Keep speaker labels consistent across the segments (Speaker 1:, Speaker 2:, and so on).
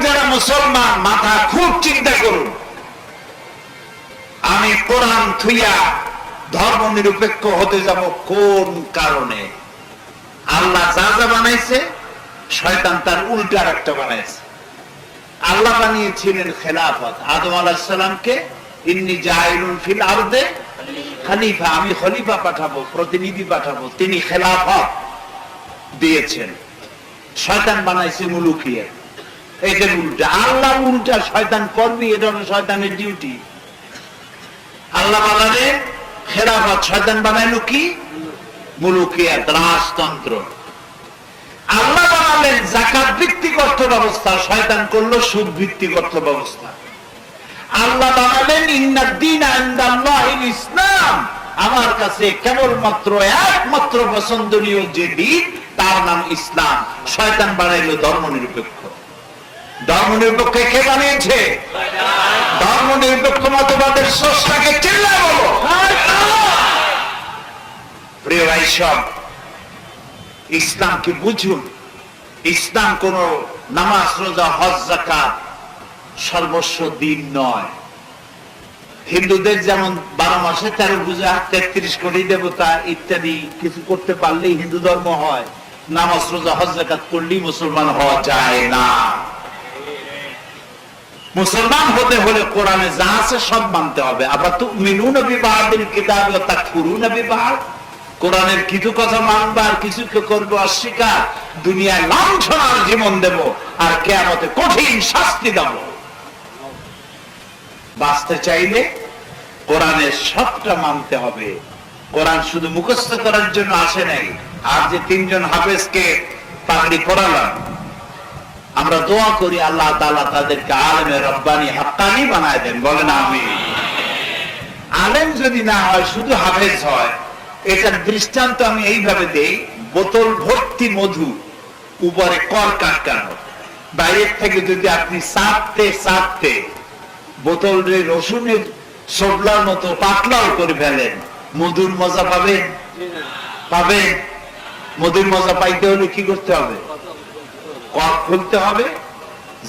Speaker 1: যারা মুসলমান, মাথা খুব চিন্তা করুন। আমি কোরআন থুইয়া ধর্ম নিরপেক্ষ হতে যাব কোন কারণে? আল্লাহ যা যা বানাইছে, শয়তান তার উল্টা একটা বানাইছে। আল্লাহ বানিয়েছিলেন খেলাফত। আদম আলাহিসাল্লামকে ইন্নি জাহিলুন ফিল আরদে খলিফা। আমি খলিফা পাঠাবো, প্রতিনিধি পাঠাবো, তিনি খেলাফত দিয়েছেন। শয়তান বানাইছে মুলুকিয়া এটা উল্টা আল্লাহ উল্টা শয়তান করবি এটা হলো শয়তানের ডিউটি আল্লাহ বানালে শয়তান কি? মুলুকিয়াত রাজতন্ত্র। আল্লাহ বানালেন জাকাত ভিত্তিক অর্থ ব্যবস্থা শয়তান করল সুদ ভিত্তিক অর্থ ব্যবস্থা আল্লাহ বানালেন ইনদাল্লাহিল ইসলাম। আমার কাছে কেবলমাত্র একমাত্র পছন্দনীয় যে দিন, তার নাম ইসলাম। শয়তান বানাইলো ধর্ম নিরপেক্ষ কে বানিয়েছে? ধর্ম নিরপেক্ষ মতবাদের প্রিয় ভাই সব, ইসলামকে বুঝুন। ইসলাম কোন নামাজ, রোজা, হজ সর্বস্ব দিন নয়। হিন্দুদের যেমন বারো মাসে তেরো পূজা, তেত্রিশ কোটি দেবতা ইত্যাদি কিছু করতে পারলেই হিন্দু ধর্ম হয়। নামাজ, রোজা, হজ জাকাত করলেই মুসলমান হওয়া যায় না। মুসলমান হতে হলে কোরআনে যা আছে সব মানতে হবে। আবার তো মিনু নবী বাহাদিন কিতাব তা খুরু নবী বাহাদ কোরআনের কিছু কথা মানবা আর কিছু করব অস্বীকার। দুনিয়ায় লাঞ্ছনার জীবন দেব আর কেয়ামতে কঠিন শাস্তি দেব। বাঁচতে চাইলে কোরআনের সবটা মানতে হবে। কোরআন শুধু মুখস্থ করার জন্য আসে নাই। আর যে তিনজন হাফেজকে পাগড়ি পড়ালাম আমরা দোয়া করি, আল্লাহ তাআলা তাদেরকে আলেমে রব্বানি হাক্কানি বানায় দেন। বলেন আমি আলেম যদি না হয়, শুধু হাফেজ হয়, এটার দৃষ্টান্ত আমি এইভাবে দেই, বোতল ভর্তি মধু, উপরে কর কাটকানো। বাইরের থেকে যদি আপনি সাপতে চাপতে বোতল রসুনের সবলার মতো পাতলাও করে ফেলেন, মধুর মজা পাবেন? পাবেন। মধুর মজা পাইতে হলে কি করতে হবে? কপ খুলতে হবে,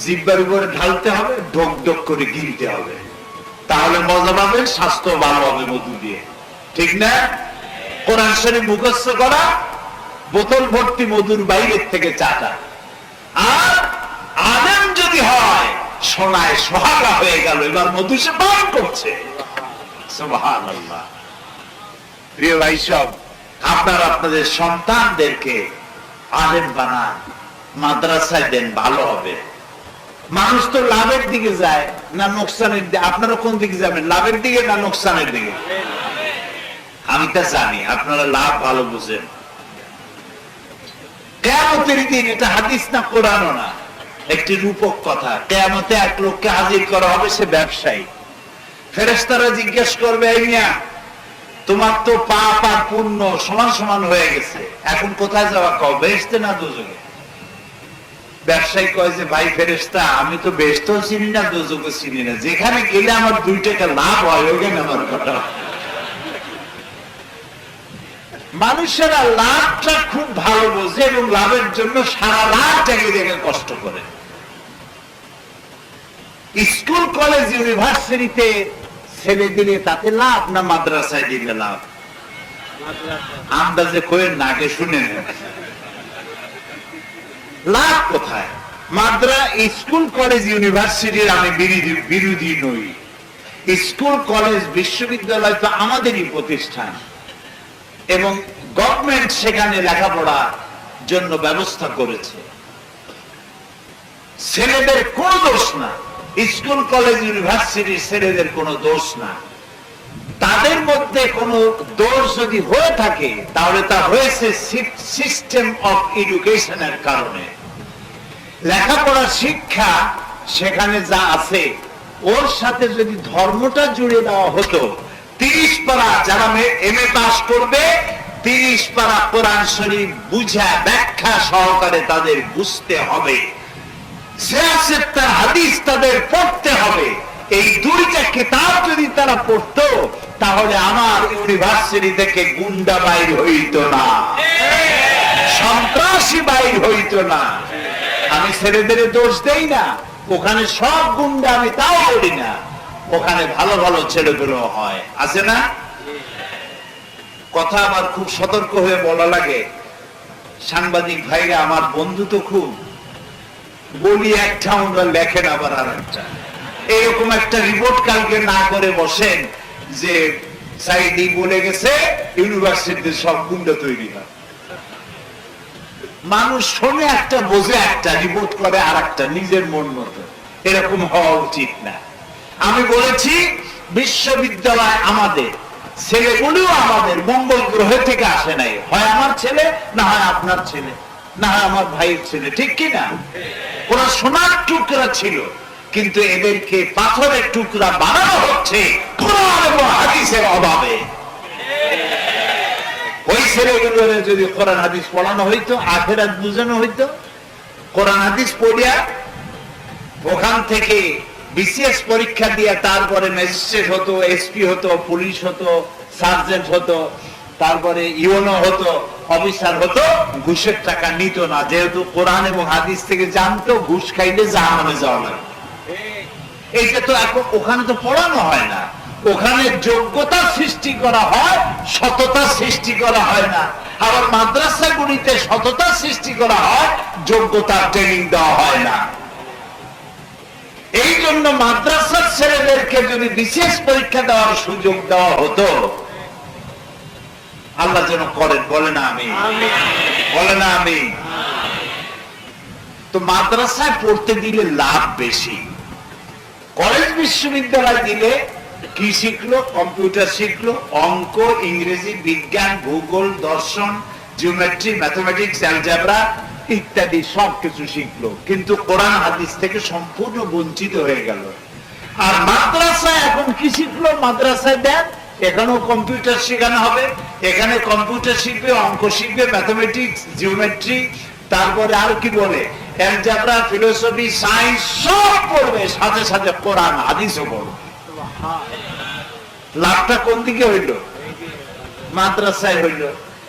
Speaker 1: জিব্বার উপরে ঢালতে হবে, ঢোক ঢোক করে গিলতে হবে। তাহলে মজা পাবেন স্বাস্থ্য ভালো হবে মধু দিয়ে। ঠিক না? কোরআন শরীফ মুখস্থ করা, বোতল ভর্তি মধুর বাইরের থেকে চাটা। আর আলেম যদি হয়, সোনায় সোহাগা হয়ে গেল, এবার মধু সে পান করছে। প্রিয় ভাই সব, আপনারা আপনাদের সন্তানদেরকে আলেম বানান। মাদ্রাসায় দেন, ভালো হবে। মানুষ তো লাভের দিকে যায় না নোকসানের দিকে আপনারা কোন দিকে যাবেন, লাভের দিকে না নোকসানের দিকে? আমি তা জানি, আপনারা লাভ ভালো বুঝেন। কেমতের দিন এটা হাদিস না কোরআনও না, একটি রূপক কথা। কেমতে এক লোককে হাজির করা হবে সে ব্যবসায়ী। ফেরেস্তারা জিজ্ঞেস করবে, এই মিয়া, তোমার তো পাপ আর পুণ্য সমান সমান হয়ে গেছে, এখন কোথায় যাওয়া? কবে বেসতে না দুজনে? ব্যবসায়ী কয় যে, ভাই ফেরেস্তা আমি তো বেসতে চিনি না দুজকে চিনি না। যেখানে গেলে আমার দুই টাকা লাভ হয় ওখানে আমার কথা মানুষেরা লাভটা খুব ভালো বোঝে এবং লাভের জন্য সারা রাত জায়গায় জায়গায় কষ্ট করে। স্কুল, কলেজ, ইউনিভার্সিটিতে ছেলে দিলে তাতে লাভ না মাদ্রাসায় দিলে লাভ? আন্দাজে কয়ে নাকে শুনে নেন লাভ কোথায়? মাদ্রা স্কুল, কলেজ, ইউনিভার্সিটির আমি বিরোধী বিরোধী নই। স্কুল, কলেজ, বিশ্ববিদ্যালয় তো আমাদেরই প্রতিষ্ঠান। এবং গভর্নমেন্ট সেখানে লেখাপড়ার জন্য ব্যবস্থা করেছে। ছেলেদের কোনো দোষ না। স্কুল, কলেজ, ইউনিভার্সিটির ছেলেদের কোনো দোষ না। তাদের মধ্যে কোনো দোষ যদি হয়ে থাকে, তাহলে তা হয়েছে সিস্টেম অফ এডুকেশনের কারণে। লেখাপড়ার শিক্ষা সেখানে যা আছে, ওর সাথে যদি ধর্মটা জুড়ে দেওয়া হতো, তিরিশ পারা যারা এম এ পাস করবে, তিরিশ পারা কোরআন শরীফ বুঝা, ব্যাখ্যা সহকারে তাদের বুঝতে হবে। হাদিস তাদের পড়তে হবে। এই দুইটা কিতাব যদি তারা পড়তো, তাহলে আমার ইউনিভার্সিটি থেকে গুন্ডা বাইর হইতো না। সন্ত্রাসী বাইর হইতো না। আমি ছেলেদের দোষ দেই না। ওখানে সব গুন্ডা আমি তাও বলি না। ওখানে ভালো ভালো ছেলেগুলো হয়। আছে না? কথা আমার খুব সতর্ক হয়ে বলা লাগে। সাংবাদিক ভাইরা, আমার বন্ধু তো খুব। বলি একটা ওনারা লেখেন আবার আর একটা এরকম একটা রিপোর্ট কালকে না করে বসেন যে সাইডি বলে গেছে, ইউনিভার্সিটিতে সব গুন্ডা তৈরি হয়। মানুষ শোনে একটা, বোঝে একটা রিপোর্ট করে আর একটা নিজের মন মতো। এরকম হওয়া উচিত না। আমি বলেছি, বিশ্ববিদ্যালয় আমাদের। ছেলেগুলিও আমাদের, মঙ্গল গ্রহ থেকে আসে নাই। হয় আমার ছেলে, না হয় আপনার ছেলে। না হয় আমার ভাইয়ের ছেলে, ঠিক কি না? ওরা সোনার টুকরা ছিল। কিন্তু এদেরকে পাথরের টুকরা বানানো হচ্ছে অভাবে। ওই ছেলেগুলোর যদি কোরআন হাদিস পড়ানো হইতো, আখেরাত বুঝানো হইতো, কোরআন হাদিস পড়িয়া ওখান থেকে বিসিএস পরীক্ষা দিয়ে তারপরে ম্যাজিস্ট্রেট হতো, এসপি হতো, পুলিশ হতো, সার্জেন্ট হতো, তারপরে ইউনো হতো, অফিসার হতো, ঘুষের টাকা নিত না। যেহেতু কোরআন এবং হাদিস থেকে জানতো, ঘুষ খাইলে জাহান্নামে যাওয়া লাগবে এইটা তো এখন ওখানে তো পড়ানো হয় না। ওখানে যোগ্যতা সৃষ্টি করা হয়, সততা সৃষ্টি করা হয় না। আবার মাদ্রাসাগুলিতে সততা সৃষ্টি করা হয় যোগ্যতা ট্রেনিং দেওয়া হয় না। এই জন্য মাদ্রাসার ছেলেদেরকে যদি বিশেষ পরীক্ষা দেওয়ার সুযোগ দেওয়া হতো, আল্লাহ যেন করেন, বলে না আমি। বলে না আমি। তো মাদ্রাসায় পড়তে দিলে লাভ বেশি। কলেজ বিশ্ববিদ্যালয় দিলে কি শিখলো? কম্পিউটার শিখলো। অঙ্ক, ইংরেজি, বিজ্ঞান, ভূগোল, দর্শন, জিওমেট্রি, ম্যাথমেটিক্স, অ্যালজাবরা ইত্যাদি সবকিছু শিখলো। কিন্তু কোরআন হাদিস থেকে সম্পূর্ণ বঞ্চিত হয়ে গেল। আর মাদ্রাসায় এখন কি শিখলো? মাদ্রাসায় দেন, এখানেও কম্পিউটার শেখানো হবে। এখানে কম্পিউটার শিখবে, অঙ্ক শিখবে, ম্যাথমেটিক্স, জিওমেট্রি, তারপরে আর কি বলে? অ্যালজাবরা, ফিলোসফি, সায়েন্স সব পড়বে, সাথে সাথে কোরআন, হাদিসও পড়বে। লাভটা কোন দিকে হইল? মাদ্রাসায় হইল।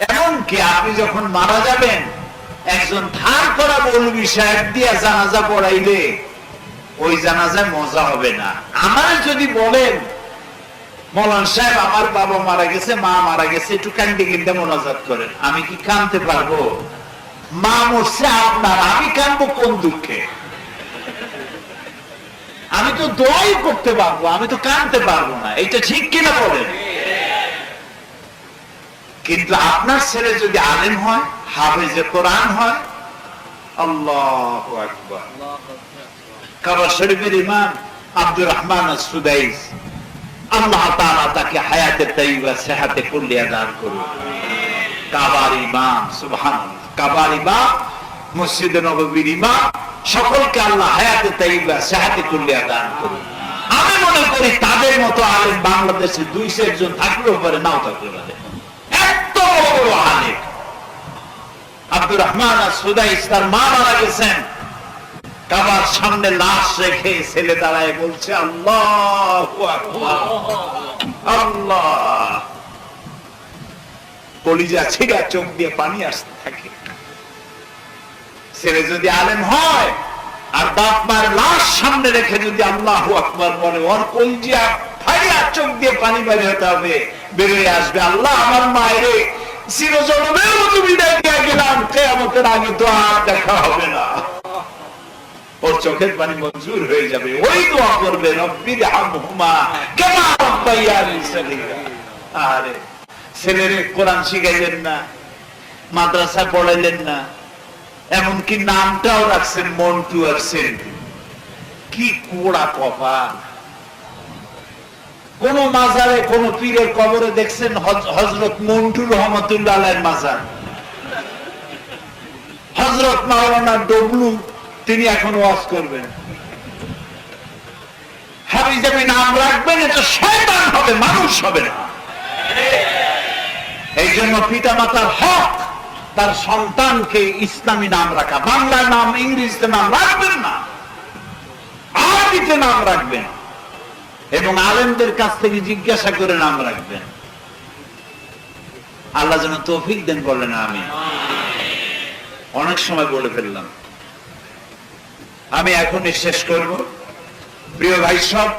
Speaker 1: এমনকি আপনি যখন মারা যাবেন, একজন ধার করা মৌলবী সাহেব দিয়া জানাজা পড়াইলে, ওই জানাজায় মজা হবে না। আমার যদি বলেন, মলান সাহেব, আমার বাবা মারা গেছে, মা মারা গেছে, একটু কান্দি কিনতে মোনাজাত করেন। আমি কি কানতে পারব? মা মরছে আপনার, আমি কানবো কোন দুঃখে? আমি তো দোয়াই করতে পারব, আমি তো কানতে পারব না। এটা ঠিক কিনা বলেন? কিন্তু আপনার ছেলে যদি আলেম হয়, হাফেজে কোরআন হয়, আল্লাহ আকবার। কাবা শরীফের ইমাম আব্দুর রহমান সুদাইস আল্লাহ তাআলা তাকে হায়াতে তাইবা সেহাতে কুল্লিয়া দান করুন। কাবার ইমাম, সুবহানাল্লাহ। কাবার ইমাম মসজিদে নববীর ইমাম, সকলকে আল্লাহ হায়াতে তাইবা সেহাতে কুল্লিয়া দান করুন। আমি মনে করি তাদের মতো আলেম বাংলাদেশে দুইশো একজন থাকলেও পারে নাও থাকতে পারে এত বড় আলেম। আব্দুর রহমান আর তার মা মারা গেছেন। কাবার সামনে লাশ রেখে ছেলে দাঁড়ায় বলছে, আল্লাহ আল্লাহ। কলিজা ছিড়া চোখ দিয়ে পানি আসতে থাকে। ছেলে যদি আলেম হয়, আর বাপ মার লাশ সামনে রেখে যদি আল্লাহ আকবর বলে, ওর কলজিয়া ফাইয়া চোখ দিয়ে পানি বের হতে হবে, বেরোয় আসবে আল্লাহ আমার মায়ের শিখাইলেন না, মাদ্রাসা পড়াইলেন না এমনকি নামটাও রাখছেন মন্টু আর সেন্টু কি কোড়া কপাল। কোন মাজারে, কোন পীরের কবরে দেখছেন হজরত মন্টু রহমতুল্লাহ মাজার। হজরত মাওলানা ডবলু, তিনি এখন ওয়াজ করবেন। হাবিজাবি নাম রাখবেন এটা শয়তান হবে, মানুষ হবে না। এই জন্য পিতা মাতার হক তার সন্তানকে ইসলামী নাম রাখা। বাংলা নাম, ইংরেজিতে নাম রাখবেন না। আরবিতে নাম রাখবেন। এবং আলেমদের কাছ থেকে জিজ্ঞাসা করে নাম রাখবেন। আল্লাহ যেন তৌফিক দেন বলেন আমি অনেক সময় বলে ফেললাম। আমি এখনই শেষ করব। প্রিয় ভাই সব,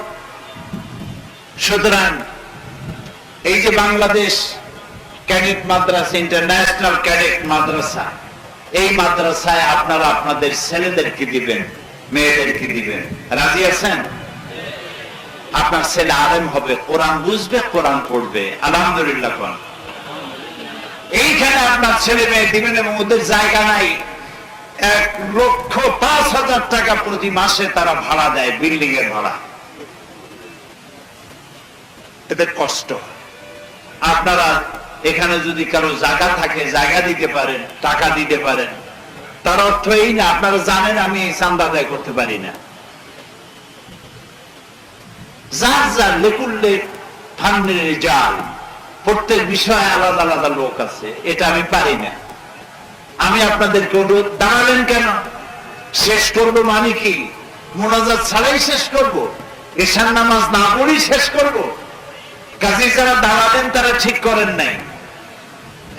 Speaker 1: সুতরাং এই যে বাংলাদেশ ক্যাডেট মাদ্রাসা, ইন্টারন্যাশনাল ক্যাডেট মাদ্রাসা। এই মাদ্রাসায় আপনারা আপনাদের ছেলেদেরকে দিবেন, মেয়েদেরকে দিবেন। রাজি আছেন? আপনার ছেলে আলেম হবে, কোরআন বুঝবে, কোরআন পড়বে। আলহামদুলিল্লাহ এইখানে আপনার ছেলে মেয়ে দিবেন এবং ওদের জায়গা নাই। এক লক্ষ পাঁচ হাজার টাকা প্রতি মাসে তারা ভাড়া দেয়, বিল্ডিং এর ভাড়া। এদের কষ্ট। আপনারা এখানে যদি কারও জায়গা থাকে, জায়গা দিতে পারেন, টাকা দিতে পারেন। তার অর্থ এই না, আপনারা জানেন আমি চান্দা আদায় করতে পারি না। যার যার লেকুল্লে ফান্ডের জাল, প্রত্যেক বিষয়ে আলাদা আলাদা লোক আছে, এটা আমি পারি না। আমি আপনাদেরকে অনুরোধ, দাঁড়ালেন কেন? শেষ করব মানে কি? মোনাজাত ছাড়াই শেষ করব? এশার নামাজ না পড়ি শেষ করব? কাজে যারা দাঁড়ালেন, তারা ঠিক করেন নাই।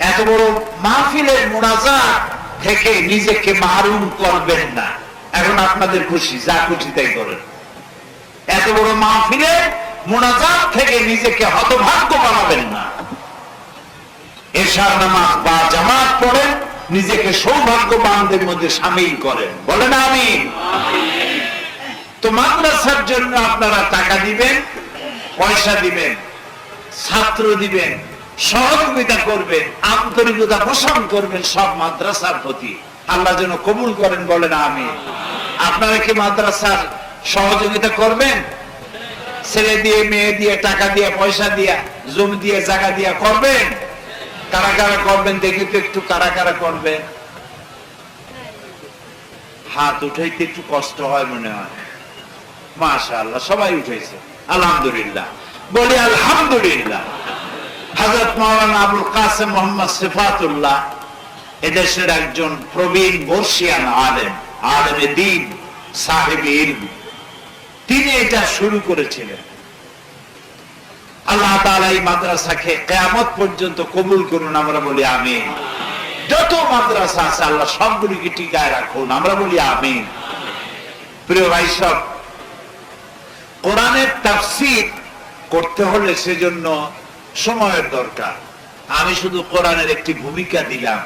Speaker 1: এত বড় মাহফিলের মোনাজাত থেকে নিজেকে মারুম করবেন না। এখন আপনাদের খুশি, যা খুশি তাই করেন। এত বড় মাহফিলে মোনাজাত থেকে নিজেকে হতভাগ্য বানাবেন না। এশার নামাজ বা জামাত পড়েন, নিজেকে সৌভাগ্যবানদের মধ্যে সামিল করেন। বলেন আমি তো মাদ্রাসার জন্য আপনারা টাকা দিবেন, পয়সা দিবেন, ছাত্র দিবেন সহযোগিতা করবেন আন্তরিকতা পোষণ করবেন সব মাদ্রাসার প্রতি। আল্লাহ যেন কবুল করেন, বলেন আমি আপনারা কি মাদ্রাসার সহযোগিতা করবেন? ছেলে দিয়ে, মেয়ে দিয়ে, টাকা দিয়ে, পয়সা দিয়া, জমি দিয়ে, জায়গা দিয়া করবেন? কারা কারা করবেন দেখি তো একটু, কারা কারা করবেন? হাত উঠাইতে একটু কষ্ট হয় মনে হয়। মাশা আল্লাহ সবাই উঠেছে। আলহামদুলিল্লাহ। বলি আলহামদুলিল্লাহ। হজরত মৌলানা আবুল কাসেম মোহাম্মদ সিফাতুল্লাহ এদেশের একজন প্রবীণ বর্ষিয়ান আলেম আলেম দিন, সাহেব তিনি এটা শুরু করেছিলেন। আল্লাহ তাআলা এই মাদ্রাসাকে কেয়ামত পর্যন্ত কবুল করুন, আমরা বলি আমিন। যত মাদ্রাসা আছে, আল্লাহ সবগুলিকে টিকায় রাখুন, আমরা বলি আমিন। প্রিয় ভাই সব, কোরআনের তাফসীর করতে হলে সেজন্য সময়ের দরকার। আমি শুধু কোরআনের একটি ভূমিকা দিলাম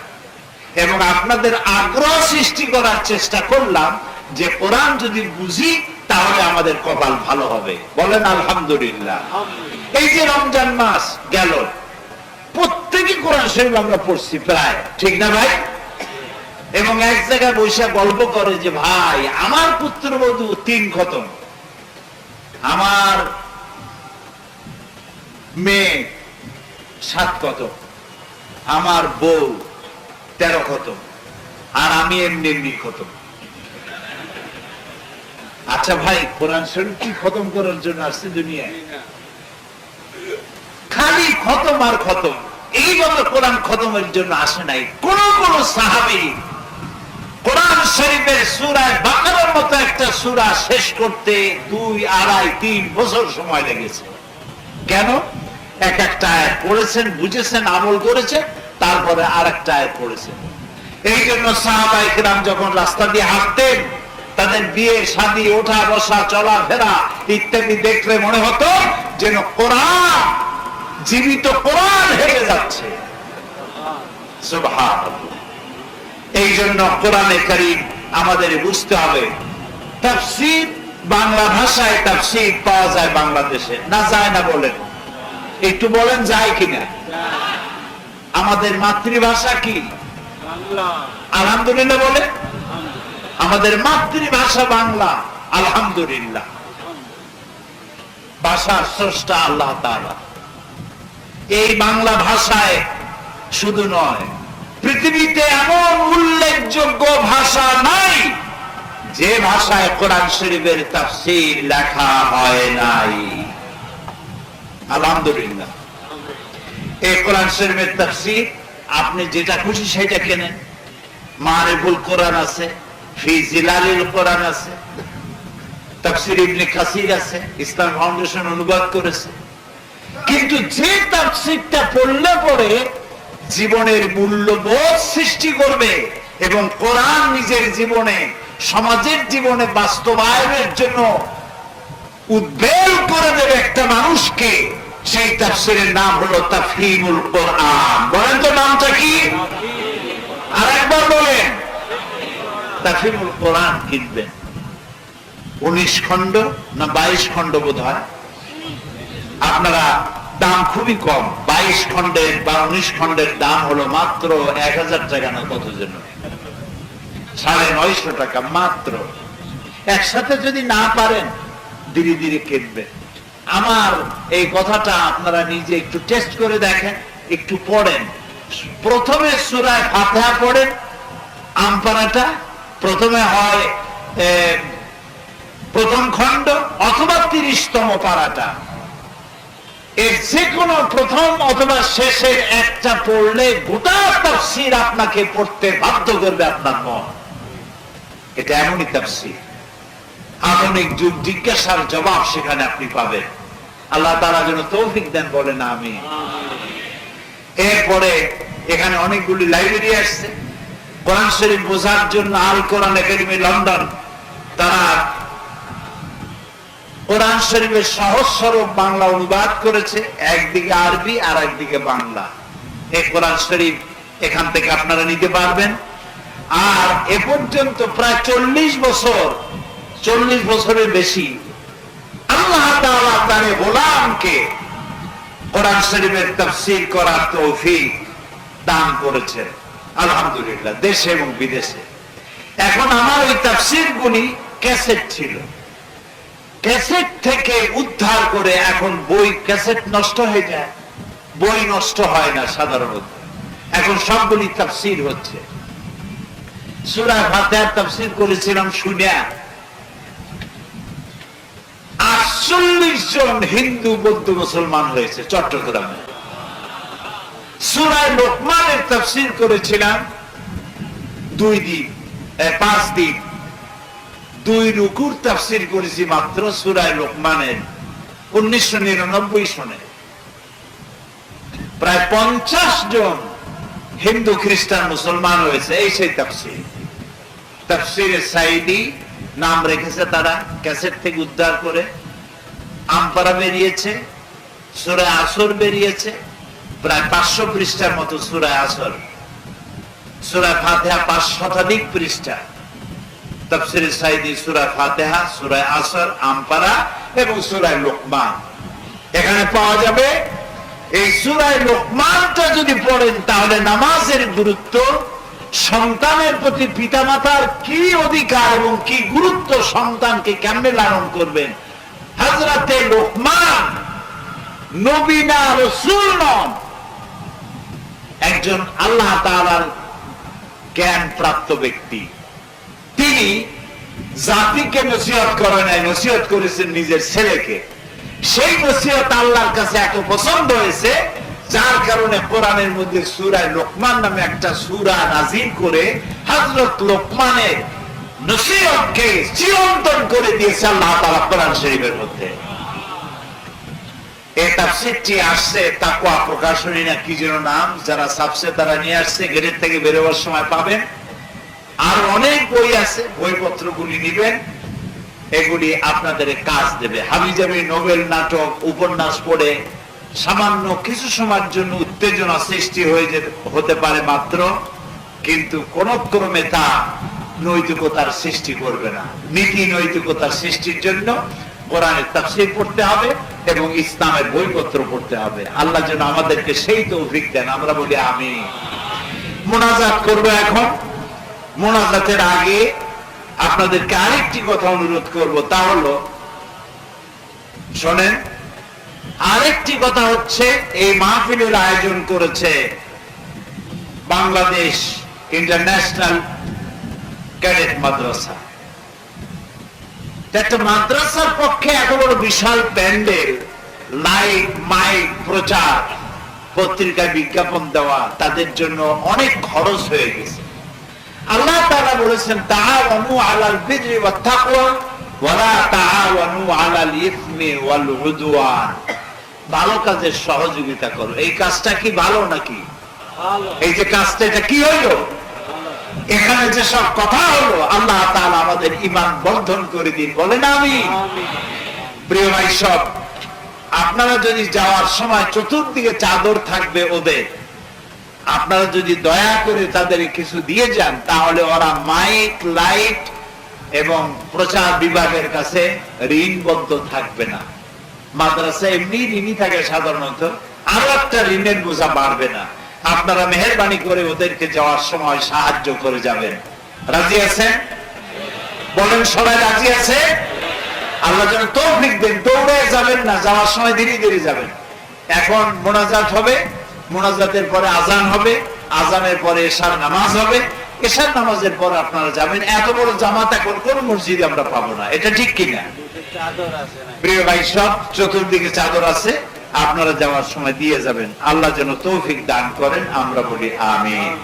Speaker 1: এবং আপনাদের আগ্রহ সৃষ্টি করার চেষ্টা করলাম যে কোরআন যদি বুঝি তাহলে আমাদের কপাল ভালো হবে। বলেন আলহামদুলিল্লাহ। এই যে রমজান মাস গেল প্রত্যেকে কোরআন শরীফ আমরা পড়ছি প্রায় ঠিক না ভাই? এবং এক জায়গায় বৈশা গল্প করে যে ভাই আমার পুত্রবধূ তিন খতম। আমার মেয়ে সাত কত? আমার বউ তেরো কত? আর আমি এমনি এমনি খতম আচ্ছা ভাই, কোরআন শরীফ কি খতম করার জন্য আসছে দুনিয়ায়? খালি খতম আর খতম। এইভাবে কোরআন খতমের জন্য আসে নাই। কোন কোন সাহাবি কোরআন শরীফের সুরায় বাংলার মতো একটা সুরা শেষ করতে দুই, আড়াই, তিন বছর সময় লেগেছে। কেন? এক একটা আয়াত পড়েছেন, বুঝেছেন, আমল করেছেন, তারপরে আর একটা আয়াত পড়েছেন। এই জন্য সাহাবাই কিরাম যখন রাস্তা দিয়ে হাঁটতেন, তাদের বিয়ে, শাদী, ওঠা, বসা চলাফেরা ইত্যাদি দেখলে মনে হতো যেন কোরআন, জীবিত কোরআন হেরে যাচ্ছে। এই জন্য কোরআনে কারিম আমাদের বুঝতে হবে, তাফসীর বাংলা ভাষায় তাফসীর পাওয়া যায় বাংলাদেশে, না যায় না বলেন। একটু বলেন যায় কিনা? আমাদের মাতৃভাষা কি? আলহামদুলিল্লাহ বলে? আমাদের মাতৃভাষা বাংলা। আলহামদুলিল্লাহ। ভাষার স্রষ্টা আল্লাহ তাআলা। এই বাংলা ভাষায় শুধু নয়, পৃথিবীতে এমন উল্লেখযোগ্য ভাষা নাই যে ভাষায় কোরআন শরীফের তাফসীর লেখা হয় নাই। আলহামদুলিল্লাহ। এই কোরআন শরীফের তাফসীর, আপনি যেটা খুশি সেটা কেনেন। মারিফুল কোরআন আছে কোরআন আছে, তাফসীর ইবনে কাসির আছে, ইসলাম ফাউন্ডেশন অনুবাদ করেছে। কিন্তু যে তাফসীরটা পড়লে পরে জীবনের মূল্যবোধ সৃষ্টি করবে এবং কোরআন নিজের জীবনে, সমাজের জীবনে বাস্তবায়নের জন্য উদ্বেল করে দেবে একটা মানুষকে, সেই তাফসিরের নাম হলো তাফহিমুল কোরআন। বলেন তো নামটা কি? আর একবার বলেন। তাফহিমুল কোরআন কিনবেন। উনিশ খণ্ড না বাইশ খণ্ড বোধ হয় আপনারা দাম খুবই কম। বাইশ খণ্ডের বা উনিশ খণ্ডের দাম হলো মাত্র এক হাজার টাকা না কত জন্য সাড়ে নয়শো টাকা মাত্র। একসাথে যদি না পারেন ধীরে ধীরে কিনবেন আমার এই কথাটা আপনারা নিজে একটু টেস্ট করে দেখেন, একটু পড়েন। প্রথমে সুরায় ফাতেহা পড়েন আমপানাটা প্রথমে হয় প্রথম খণ্ড অথবা তিরিশতম পারাটা এর যে কোনো প্রথম অথবা শেষের একটা পড়লে গোটা তাফসির আপনাকে পড়তে বাধ্য করবে আপনার মন। এটা এমনই তাফসির। আধুনিক যুগ, জিজ্ঞাসার জবাব সেখানে আপনি পাবেন। আল্লাহ তারা যেন তৌফিক দেন বলেন আমি এরপরে এখানে অনেকগুলি লাইব্রেরি আসছে। কোরআন শরীফ বোঝার জন্য আল কোরআন একাডেমি লন্ডন, তারা কোরআন শরীফের সহজ সরব বাংলা অনুবাদ করেছে, একদিকে আরবি আর একদিকে বাংলা। এই কোরআন শরীফ এখান থেকে আপনারা নিতে পারবেন। আর এ পর্যন্ত প্রায় চল্লিশ বছর চল্লিশ বছরের বেশি। আল্লাহ তাআলা গোলামকে কোরআন শরীফের তাফসীর করার তৌফিক দান করেছেন। আলহামদুলিল্লাহ, দেশে এবং বিদেশে। এখন আমার ওই তাফসীর গুলি ক্যাসেট ছিল। ক্যাসেট থেকে উদ্ধার করে এখন বই, ক্যাসেট নষ্ট হয়ে যায়। বই নষ্ট হয় না সাধারণত। এখন সবগুলি তাফসীর হচ্ছে। সূরা ফাতিহার তাফসীর করেছিলাম, শুনিয়া আটচল্লিশ জন হিন্দু, বৌদ্ধ, মুসলমান হয়েছে চট্টগ্রামে। সুরায় লোকমানের তাফসীর করেছিলাম দুই দিন পাঁচ দিন। দুই রুকুর তাফসীর করেছি মাত্র সুরায় লোকমানের উনিশশো নিরানব্বই সনে। প্রায় পঞ্চাশ জন হিন্দু, খ্রিস্টান, মুসলমান হয়েছে এই সেই তাফসীর। তাফসিরে সাইদি নাম রেখেছে তারা, ক্যাসেট থেকে উদ্ধার করে। আমপারা বেরিয়েছে সুরায় আসর বেরিয়েছে, প্রায় পাঁচশো পৃষ্ঠার মতো সুরায় আসর। সুরায় ফাতেহা পাঁচ শতাধিক পৃষ্ঠা। তফসির সাইদি সুরা ফাতেহা আসর, আমপারা এবং সুরায় লোকমান। এখানে পাওয়া যাবে, এই সুরায় লোকমানটা যদি পড়েন, তাহলে নামাজের গুরুত্ব, সন্তানের প্রতি পিতামাতার কি অধিকার এবং কি গুরুত্ব সন্তানকে কেমনে লালন করবেন? হাজরাতে লোকমান, নবীনা রসুল নন একজন আল্লাহ তাআলার জ্ঞান প্রাপ্ত ব্যক্তি। তিনি জাতিকে নসিহত করে নাই, নসিহত করেছেন নিজের ছেলেকে। সেই নসিহত আল্লাহর কাছে এত পছন্দ হয়েছে, যার কারণে কোরআনের মধ্যে সুরায় লোকমান নামে একটা সুরা নাজির করে হযরত লোকমানের নসিহতকে চিরন্তন করে দিয়েছে আল্লাহ তাআলা কোরআন শরীফের মধ্যে। এই তাফসীরটি আসছে, তাকওয়া প্রকাশনী না, কি যেন নাম, যারা তারা নিয়ে আসছে, গেটের থেকে বেরোবার সময় পাবেন। আর অনেক বই আছে, বইপত্রগুলি নিবেন, এগুলি আপনাদের কাজ দেবে। হাবিজাবি নোবেল নাটক, উপন্যাস পড়ে সামান্য কিছু সময়ের জন্য উত্তেজনা সৃষ্টি হয়ে হতে পারে মাত্র, কিন্তু কোন ক্রমে তা নৈতিকতার সৃষ্টি করবে না। নীতি নৈতিকতার সৃষ্টির জন্য কোরআনের তাফসীর পড়তে হবে এবং ইসলামের বইপত্র পড়তে হবে। আল্লাহ যেন আমাদেরকে সেই তৌফিক দেন, আমরা বলি আমি মোনাজাত করব এখন। মোনাজাতের আগে আপনাদেরকে আরেকটি কথা অনুরোধ করব, তা হলো, শোনেন, আরেকটি কথা হচ্ছে, এই মাহফিলের আয়োজন করেছে বাংলাদেশ ইন্টারন্যাশনাল ক্যাডেট মাদ্রাসা। একটা মাদ্রাসার পক্ষে এত বড় বিশাল প্যান্ডেল লাইট মাইক প্রচার পত্রিকায় বিজ্ঞাপন দেওয়া তাদের জন্য অনেক খরচ হয়ে গেছে। আল্লাহ তাআলা বলেছেন তাআওয়ানু আলাল বিররি ওয়াত তাকওয়া ওয়ালা তাআওয়ানু আলাল ইসমি ওয়াল উদওয়ান। ভালো কাজের সহযোগিতা করো। এই কাজটা কি ভালো নাকি? এই যে কাজটা এটা কি হইল? এখানে যেসব কথা হলো আল্লাহ তাআলা আমাদের ইমান বর্ধন করে দিন বলেন আমি প্রিয় ভাই সব আপনারা যদি যাওয়ার সময় চতুর্দিকে চাদর থাকবে ওদের আপনারা যদি দয়া করে তাদের কিছু দিয়ে যান তাহলে ওরা মাইক লাইট এবং প্রচার বিভাগের কাছে ঋণবদ্ধ থাকবে না। মাদ্রাসা এমনি ঋণই থাকে সাধারণত আরও একটা ঋণের বোঝা বাড়বে না। আপনারা মেহরবানি করে ওদেরকে যাওয়ার সময় সাহায্য করে যাবেন। রাজি আছেন? বলেন সবাই রাজি আছে? আল্লাহ যেন তৌফিক দেন। দৌড়ে যাবেন না যাওয়ার সময় ধীরে ধীরে যাবেন। এখন মোনাজাত হবে মোনাজাতের পরে আজান হবে আজানের পরে এশার নামাজ হবে। এশার নামাজের পর আপনারা যাবেন। এত বড় জামাত এখন কোন মসজিদে আমরা পাবো না। এটা ঠিক কিনা? প্রিয় ভাই সব চতুর্দিকে চাদর আছে। আপনারা যাওয়ার সময় দিয়ে যাবেন। আল্লাহ যেন তৌফিক দান করেন, আমরা বলি আমিন।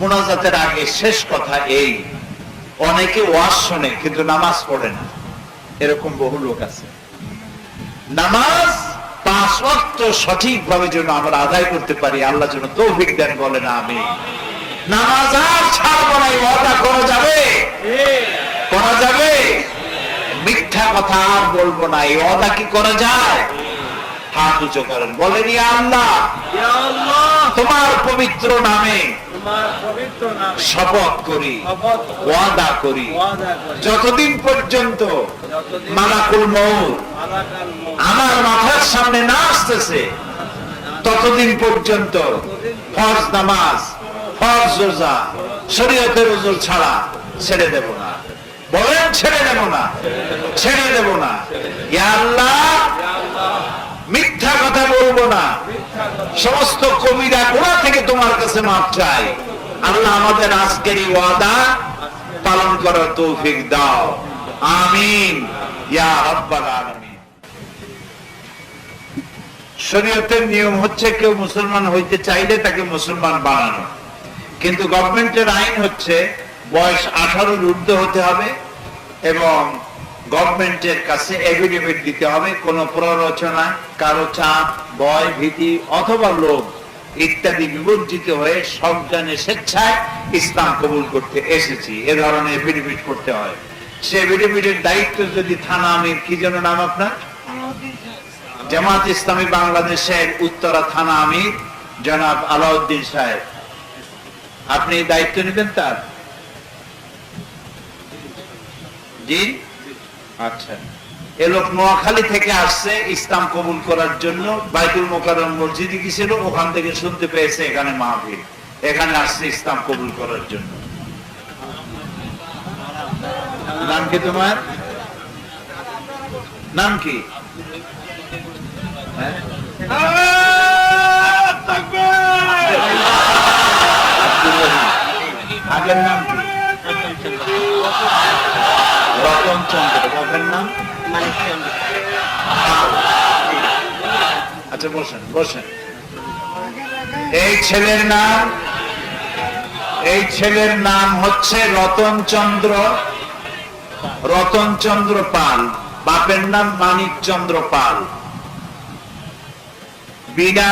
Speaker 1: মোনাজাতের আগে শেষ কথা এই। অনেকে ওয়াজ শোনে, কিন্তু নামাজ পড়ে না। এরকম বহু লোক আছে। নামাজ পাঁচ ওয়াক্ত সঠিক ভাবে যেন আমরা আদায় করতে পারি, আল্লাহ যেন তৌফিক দেন, বলেন আমি নামাজ আর ছাড়বো না ওয়াদা করা যাবে? করা যাবে? মিথ্যা কথা আর বলব না এই ওয়াদা কি করা যায়? হাত উঁচু করেন বলেন ইয়া আল্লাহ তোমার পবিত্র নামে শপথ করি ওয়াদা করি। যতদিন পর্যন্ত মালাকুল
Speaker 2: মউত
Speaker 1: আমার মাথার সামনে না আসতেছে ততদিন পর্যন্ত ফরজ নামাজ ফরজ রোজা শরীয়তের ওজোর ছাড়া ছেড়ে দেব না। বলেন ছেড়ে দেব না। ছেড়ে দেব না। আল্লাহ, মিথ্যা কথা বলব না। সমস্ত কবিরা গোড়া থেকে তোমার কাছে মাপ চাই। আল্লাহ আমাদের আজকের এই ওয়াদা পালন করার তৌফিক দাও। আমিন। ইয়া রাব্বাল আলামিন। শরীয়তের নিয়ম হচ্ছে কেউ মুসলমান হইতে চাইলে তাকে মুসলমান বানানো। কিন্তু গভর্নমেন্টের আইন হচ্ছে বয়স আঠারোর ঊর্ধ্ব হতে হবে এবং গভর্নমেন্টের কাছে এফিডেভিট দিতে হবে, কোন প্ররোচনা, কারও চাপ, ভয়, ভীতি অথবা লোভ ইত্যাদি বিবর্জিত হয়ে সজ্ঞানে স্বেচ্ছায় ইসলাম কবুল করতে এসেছি। এ ধরনের এফিডেভিট করতে হয়। সে এফিডেভিটের দায়িত্ব যদি থানা আমির, কি যেন নাম আপনার? জামাত ইসলামী বাংলাদেশের উত্তরা থানা আমির, জনাব আলাউদ্দিন সাহেব। আপনি দায়িত্ব নেবেন তার? জি? আচ্ছা। নোয়াখালী থেকে আসছে ইসলাম কবুল করার জন্য। বাইতুল মোকাররম মসজিদে গেছিল ওখান থেকে শুনতে পেয়েছে এখানে মাহফিল। এখানে আসছে ইসলাম কবুল করার জন্য। নাম কি তোমার? নাম কি? হ্যাঁ? আগের নাম কি? রতন চন্দ্র বাপের নাম আচ্ছা বসেন বসেন। এই ছেলের নাম এই ছেলের নাম হচ্ছে রতন চন্দ্র রতন চন্দ্র পাল। বাপের নাম মানিক চন্দ্র পাল। বিনা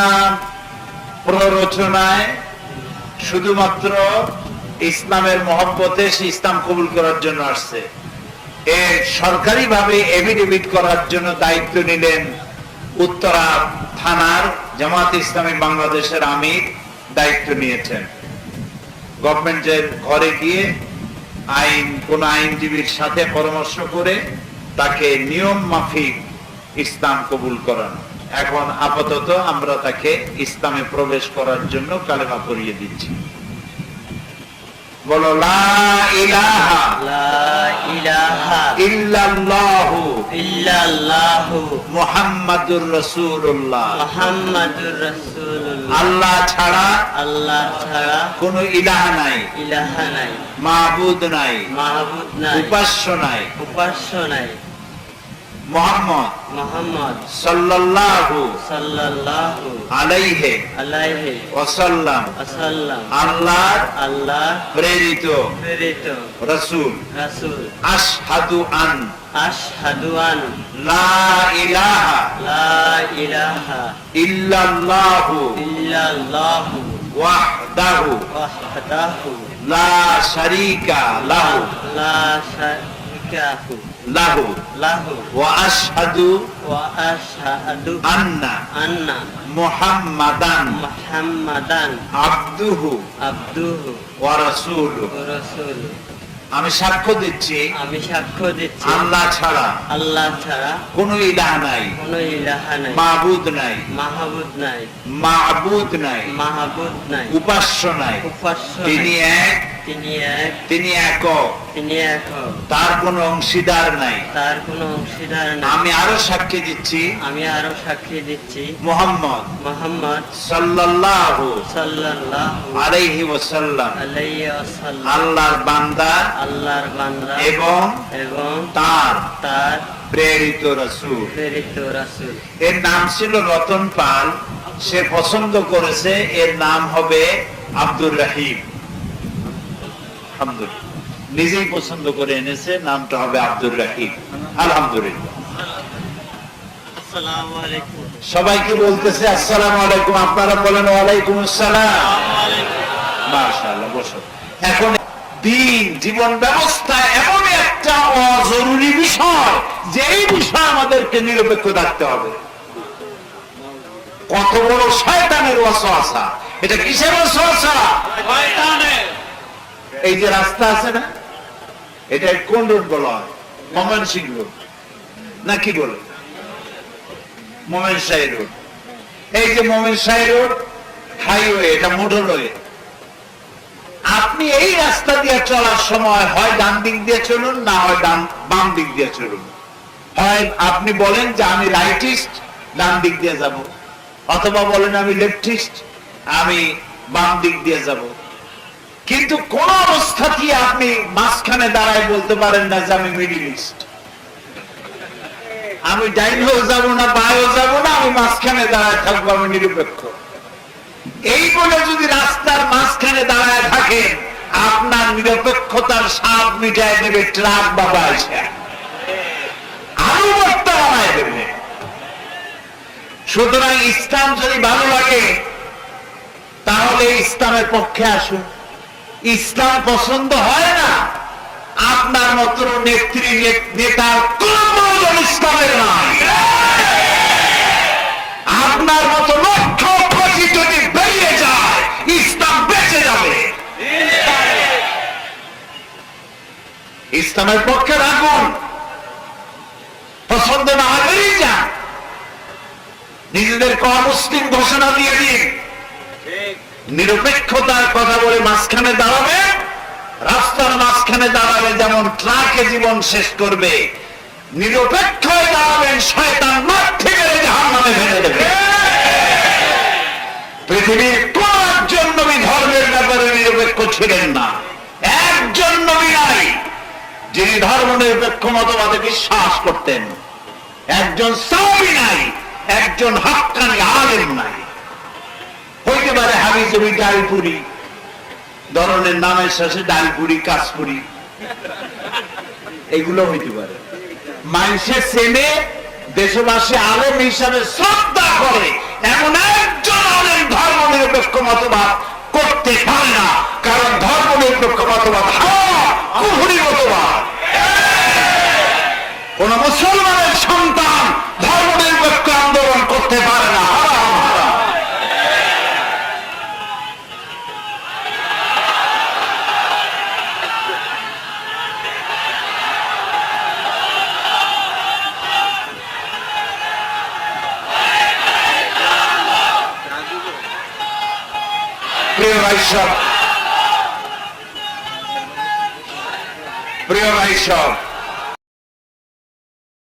Speaker 1: প্ররোচনায় শুধুমাত্র ইসলামের মহব্বতে সে ইসলাম কবুল করার জন্য আসছে। এর সরকারি ভাবে এফিডেভিট করার জন্য দায়িত্ব নিলেন উত্তরা থানার জামাত ইসলামী বাংলাদেশের আমির দায়িত্ব নিয়েছেন। গভর্নমেন্টের ঘরে গিয়ে আইন, কোন আইনজীবীর সাথে পরামর্শ করে তাকে নিয়ম মাফিক ইসলাম কবুল করানো। এখন আপাতত আমরা তাকে ইসলামে প্রবেশ করার জন্য কালেমা পড়িয়ে দিচ্ছি। বলো লা ইলাহা
Speaker 3: ইলাহা
Speaker 1: ইল্লাল্লাহু
Speaker 3: ইল্লাল্লাহু
Speaker 1: মুহাম্মাদুর রাসূলুল্লাহ।
Speaker 3: মুহাম্মাদুর রাসূলুল্লাহ।
Speaker 1: আল্লাহ ছাড়া
Speaker 3: আল্লাহ ছাড়া
Speaker 1: কোনো ইলাহা নাই
Speaker 3: ইলাহা নাই।
Speaker 1: মাহবুদ নাই
Speaker 3: মাহবুদ নাই।
Speaker 1: উপাস্য নাই।
Speaker 3: উপাস্য নাই।
Speaker 1: মোহাম্মদ
Speaker 3: মুহাম্মদ
Speaker 1: সাল্লাল্লাহু
Speaker 3: সাল্লাল্লাহু
Speaker 1: আলাইহি
Speaker 3: আলাইহি
Speaker 1: ওয়াসাল্লাম
Speaker 3: ওয়াসাল্লাম
Speaker 1: আল্লাহর
Speaker 3: আল্লাহ
Speaker 1: প্রেরিত
Speaker 3: প্রেরিত
Speaker 1: রাসূল
Speaker 3: রাসূল
Speaker 1: আশহাদু আন
Speaker 3: আশহাদু আন
Speaker 1: লা ইলাহা
Speaker 3: লা ইলাহা
Speaker 1: ইল্লাল্লাহু
Speaker 3: ইল্লাল্লাহু
Speaker 1: ওয়াহদাহু
Speaker 3: ওয়াহদাহু
Speaker 1: লা শারীকা লাহু
Speaker 3: লা শারিকাহু
Speaker 1: লাহু
Speaker 3: له له
Speaker 1: وأشهد
Speaker 3: وأشهد
Speaker 1: أن
Speaker 3: أن
Speaker 1: محمدا
Speaker 3: محمدا
Speaker 1: عبده عبده
Speaker 3: ورسوله ورسوله
Speaker 1: আমি সাক্ষ্য দিচ্ছি।
Speaker 3: আমি সাক্ষ্য দিচ্ছি।
Speaker 1: আল্লাহ ছাড়া
Speaker 3: আল্লাহ ছাড়া
Speaker 1: কোনো ইলাহ নাই।
Speaker 3: কোনো ইলাহা নাই।
Speaker 1: মাবুদ নাই।
Speaker 3: মাহবুদ নাই।
Speaker 1: মাবুদ নাই।
Speaker 3: মাহবুদ নাই।
Speaker 1: উপাস্য নাই।
Speaker 3: উপাস্য
Speaker 1: তিনি এক।
Speaker 3: তিনি এক।
Speaker 1: তিনি একক।
Speaker 3: তিনি এক
Speaker 1: তার কোনো অংশীদার নাই।
Speaker 3: তার কোনো অংশীদার নাই।
Speaker 1: আমি আরও সাক্ষী দিচ্ছি।
Speaker 3: আমি আরও সাক্ষী দিচ্ছি।
Speaker 1: মোহাম্মদ
Speaker 3: মোহাম্মদ
Speaker 1: সাল্লাল্লাহু
Speaker 3: সাল্লাল্লাহু
Speaker 1: আলাইহি ওয়াসাল্লাম।
Speaker 3: আলাইহি ওয়াসাল্লাম।
Speaker 1: আল্লাহর বান্দা।
Speaker 3: আল্লাহর বান্দা
Speaker 1: এবং
Speaker 3: এবং
Speaker 1: তার
Speaker 3: তার
Speaker 1: প্রেরিত রাসূল।
Speaker 3: প্রেরিত রাসূল।
Speaker 1: এর নাম ছিল রতন পাল। সে পছন্দ করেছে এর নাম হবে আব্দুর রহিম। আলহামদুলিল্লাহ। নিজেই পছন্দ করে এনেছে নামটা হবে আব্দুর রহিম। আলহামদুলিল্লাহ। সবাইকে বলতেছে আসসালামু আলাইকুম। আপনারা বলেন ওয়ালাইকুম আসসালাম। মাশাআল্লাহ বসো। এখন দিন জীবন ব্যবস্থা এমন একটা অজরুরি বিষয় যে এই বিষয়ে আমাদেরকে নিরপেক্ষ থাকতে হবে। কত বড় শয়তানের ওয়াসওয়াসা। এটা কিসের ওয়াসওয়াসা? এই যে রাস্তা আছে না এটা কোন রোড বলা হয়? Mymensingh road. না কি বলে? মোমেন শাহী রোড। এই যে মোমেন শাহী রোড হাইওয়ে এটা মোটরওয়ে আপনি এই রাস্তা দিয়ে চলার সময় হয় ডান দিক দিয়ে চলুন, না হয় ডান, বাম দিক দিয়ে চলুন? হয় আপনি বলেন যে আমি রাইটিস্ট ডান দিক দিয়ে যাব। অথবা বলেন আমি লেফটিস্ট আমি বাম দিক দিয়ে যাব। কিন্তু কোন অবস্থাতেই আপনি মাঝখানে দাঁড়ায় বলতে পারেন না যে আমি মিডিল ইস্ট আমি ডাইনেও যাব না বায়েও যাব না, আমি মাঝখানে দাঁড়ায় থাকব, আমি নিরপেক্ষ। এই বলে যদি রাস্তার মাঝখানে দাঁড়ায় থাকেন আপনার নিরপেক্ষতার স্বাদ মিটায় দেবে ট্রাক বাবা এসে। আরও বর্তা দেবে। সুতরাং ইসলাম যদি ভালো লাগে, তাহলে ইসলামের পক্ষে আসুন। ইসলাম পছন্দ হয় না, আপনার মতো নেত্রী নেতার কোন ইসলামের নাই। আপনার মতো ইসলামের পক্ষে রাখুন। পছন্দ না হলেই যান। নিজেদের মুসলিম ঘোষণা দিয়ে দিন। নিরপেক্ষতার কথা বলে মাঝখানে দাঁড়াবে রাস্তার মাঝখানে দাঁড়াবে যেমন ট্রাকে জীবন শেষ করবে, নিরপেক্ষ দাঁড়াবেন, শয়তান মাঠ থেকে ফেলে দেবে। পৃথিবীর কোন একজন নবী ধর্মের ব্যাপারে নিরপেক্ষ ছিলেন না। একজন নবী নাই। যিনি ধর্ম নিরপেক্ষ মতবাদে বিশ্বাস করতেন একজন সাহাবী নাই একজন হাক্কানি আলেম নাই। হইতে পারে হাবি জমি ডালপুরি ধরনের নামের শেষে ডালপুরি কাশপুরি। এগুলো হইতে পারে। মানুষের সেনে দেশবাসী আলেম হিসাবে শ্রদ্ধা করে এমন একজন আলেম ধর্ম নিরপেক্ষ মতবাদ করতে পারে না কারণ ধর্ম নিরপেক্ষ মতবাদ হাওয়া, কুফরি মতবাদ কোন মুসলমানের সন্তান ধর্ম নিরপেক্ষ আন্দোলন করতে পারে না। প্রিয় ভাই প্রিয় ভাই সব